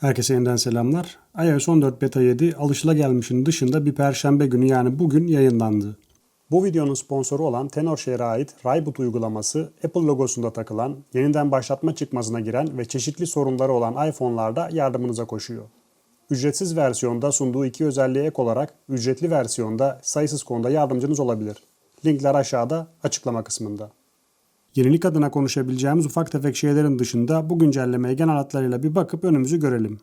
Herkese yeniden selamlar. iOS 14 Beta 7 alışılagelmişin dışında bir perşembe günü yani bugün yayınlandı. Bu videonun sponsoru olan Tenorshare ait Rayboot uygulaması Apple logosunda takılan, yeniden başlatma çıkmazına giren ve çeşitli sorunları olan iPhone'larda yardımınıza koşuyor. Ücretsiz versiyonda sunduğu iki özelliğe ek olarak ücretli versiyonda sayısız konuda yardımcınız olabilir. Linkler aşağıda açıklama kısmında. Yenilik adına konuşabileceğimiz ufak tefek şeylerin dışında bu güncellemeye genel hatlarıyla bir bakıp önümüzü görelim.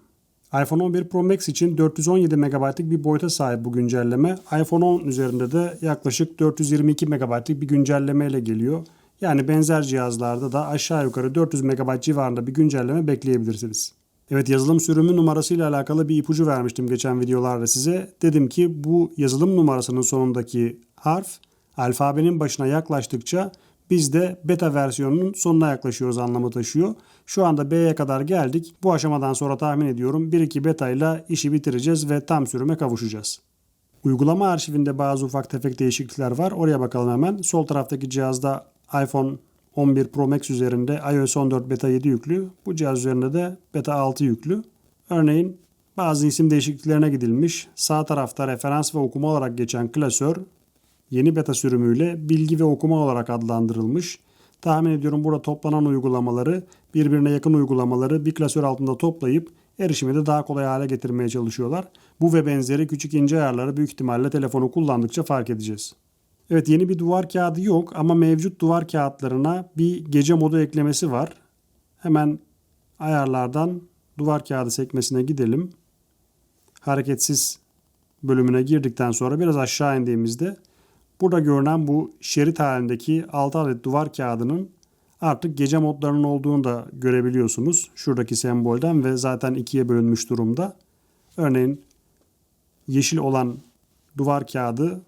iPhone 11 Pro Max için 417 MB'lik bir boyuta sahip bu güncelleme. iPhone 10 üzerinde de yaklaşık 422 MB'lik bir güncelleme ile geliyor. Yani benzer cihazlarda da aşağı yukarı 400 MB civarında bir güncelleme bekleyebilirsiniz. Evet yazılım sürümü numarasıyla alakalı bir ipucu vermiştim geçen videolarda size. Dedim ki bu yazılım numarasının sonundaki harf alfabenin başına yaklaştıkça biz de beta versiyonunun sonuna yaklaşıyoruz anlamı taşıyor. Şu anda B'ye kadar geldik. Bu aşamadan sonra tahmin ediyorum 1-2 beta ile işi bitireceğiz ve tam sürüme kavuşacağız. Uygulama arşivinde bazı ufak tefek değişiklikler var. Oraya bakalım hemen. Sol taraftaki cihazda iPhone 11 Pro Max üzerinde iOS 14 Beta 7 yüklü. Bu cihaz üzerinde de Beta 6 yüklü. Örneğin bazı isim değişikliklerine gidilmiş. Sağ tarafta referans ve okuma olarak geçen klasör yeni beta sürümüyle bilgi ve okuma olarak adlandırılmış. Tahmin ediyorum burada toplanan uygulamaları, birbirine yakın uygulamaları bir klasör altında toplayıp erişimi de daha kolay hale getirmeye çalışıyorlar. Bu ve benzeri küçük ince ayarları büyük ihtimalle telefonu kullandıkça fark edeceğiz. Evet yeni bir duvar kağıdı yok ama mevcut duvar kağıtlarına bir gece modu eklemesi var. Hemen ayarlardan duvar kağıdı sekmesine gidelim. Hareketsiz bölümüne girdikten sonra biraz aşağı indiğimizde Burada görünen bu şerit halindeki 6 adet duvar kağıdının artık gece modlarının olduğunu da görebiliyorsunuz. Şuradaki sembolden ve zaten ikiye bölünmüş durumda. Örneğin yeşil olan duvar kağıdı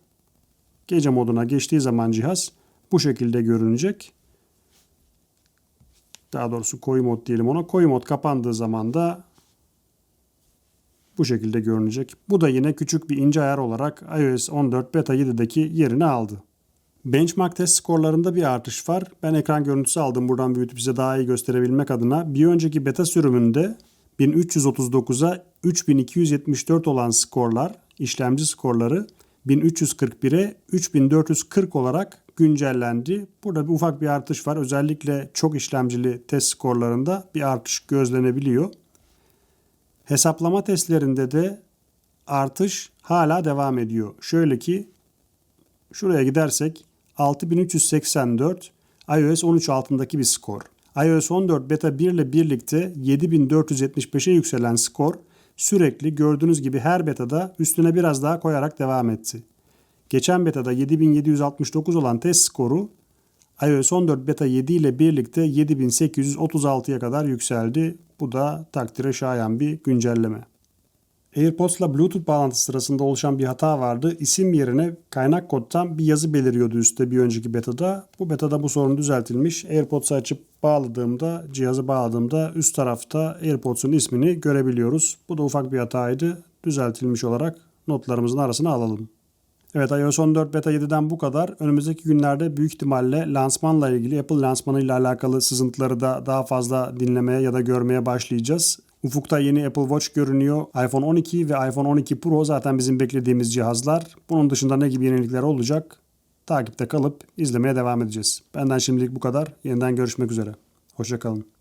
gece moduna geçtiği zaman cihaz bu şekilde görünecek. Daha doğrusu koyu mod diyelim ona. Koyu mod kapandığı zaman da bu şekilde görünecek. Bu da yine küçük bir ince ayar olarak iOS 14 Beta 7'deki yerini aldı. Benchmark test skorlarında bir artış var. Ben ekran görüntüsü aldım buradan büyütüp size daha iyi gösterebilmek adına. Bir önceki beta sürümünde 1339'a 3274 olan skorlar, işlemci skorları 1341'e 3440 olarak güncellendi. Burada bir ufak bir artış var. Özellikle çok işlemcili test skorlarında bir artış gözlenebiliyor. Hesaplama testlerinde de artış hala devam ediyor. Şöyle ki şuraya gidersek 6384 iOS 13 altındaki bir skor. iOS 14 beta 1 ile birlikte 7475'e yükselen skor sürekli gördüğünüz gibi her betada üstüne biraz daha koyarak devam etti. Geçen betada 7769 olan test skoru iOS 14 beta 7 ile birlikte 7836'ya kadar yükseldi. Bu da takdire şayan bir güncelleme. AirPods'la Bluetooth bağlantısı sırasında oluşan bir hata vardı. İsim yerine kaynak kodtan bir yazı beliriyordu üstte bir önceki betada. Bu betada bu sorun düzeltilmiş. AirPods'u açıp bağladığımda, cihazı bağladığımda üst tarafta AirPods'un ismini görebiliyoruz. Bu da ufak bir hataydı. Düzeltilmiş olarak notlarımızın arasına alalım. Evet iOS 14 Beta 7'den bu kadar. Önümüzdeki günlerde büyük ihtimalle lansmanla ilgili Apple lansmanıyla alakalı sızıntıları da daha fazla dinlemeye ya da görmeye başlayacağız. Ufukta yeni Apple Watch görünüyor. iPhone 12 ve iPhone 12 Pro zaten bizim beklediğimiz cihazlar. Bunun dışında ne gibi yenilikler olacak? Takipte kalıp izlemeye devam edeceğiz. Benden şimdilik bu kadar. Yeniden görüşmek üzere. Hoşçakalın.